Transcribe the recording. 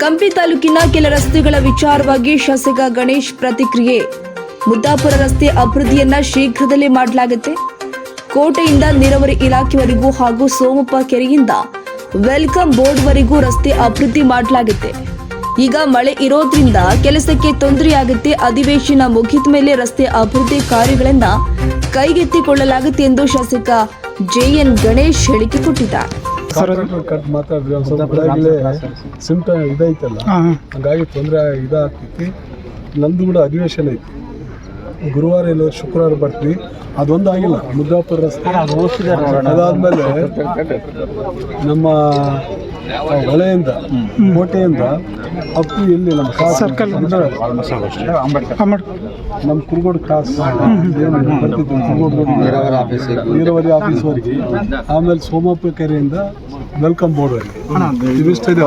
ಕಂಪಿ ತಾಲೂಕಿನ ಕೆಲ ರಸ್ತೆಗಳ ವಿಚಾರವಾಗಿ ಶಾಸಕ ಗಣೇಶ್ ಪ್ರತಿಕ್ರಿಯೆ. ಮುದ್ದಾಪುರ ರಸ್ತೆ ಅಭಿವೃದ್ಧಿಯನ್ನ ಶೀಘ್ರದಲ್ಲೇ ಮಾಡಲಾಗುತ್ತೆ. ಕೋಟೆಯಿಂದ ನೀರಾವರಿ ಇಲಾಖೆವರೆಗೂ ಹಾಗೂ ಸೋಮಪ್ಪ ಕೆರೆಯಿಂದ ವೆಲ್ಕಮ್ ಬೋರ್ಡ್ವರೆಗೂ ರಸ್ತೆ ಅಭಿವೃದ್ಧಿ ಮಾಡಲಾಗುತ್ತೆ. ಈಗ ಮಳೆ ಇರೋದ್ರಿಂದ ಕೆಲಸಕ್ಕೆ ತೊಂದರೆಯಾಗುತ್ತೆ. ಅಧಿವೇಶನ ಮುಗಿದ ಮೇಲೆ ರಸ್ತೆ ಅಭಿವೃದ್ಧಿ ಕಾರ್ಯಗಳನ್ನು ಕೈಗೆತ್ತಿಕೊಳ್ಳಲಾಗುತ್ತೆ ಎಂದು ಶಾಸಕ ಜೆಎನ್ ಗಣೇಶ್ ಹೇಳಿಕೆ ಕೊಟ್ಟಿದ್ದಾರೆ. ಕಟ್ ಮಾತಾಡ್ರಿ ಸ್ವಲ್ಪ ಸಿಂಪ್ಟಮ್ ಇದೈತಲ್ಲ ಹಂಗಾಗಿ ತೊಂದರೆ ಇದಾಗ್ತೈತಿ. ನಂದು ಕೂಡ ಅಧಿವೇಶನ ಐತಿ. ಗುರುವಾರ ಇಲ್ಲ ಶುಕ್ರವಾರ ಬರ್ತೀವಿ. ಅದೊಂದು ಆಗಿಲ್ಲ ಮುದ್ದಾಪುರ ರಸ್ತೆ. ಅದಾದ್ಮೇಲೆ ನಮ್ಮ ಹೊಳೆಯಿಂದ ಕೋಟೆಯಿಂದ ಅಪ್ಪು ಇಲ್ಲಿ ನಮ್ಮ ಸರ್ಕಲ್ ನಮ್ಮ ಕುರುಗೋಡು ಕ್ರಾಸ್ ನೀರಾವರಿ ಆಫೀಸ್ವರೆಗೆ ಆಮೇಲೆ ಸೋಮಪ್ಪ ಕೆರೆಯಿಂದ ವೆಲ್ಕಮ್ ಬೋರ್ಡ್ವರೆಗೆ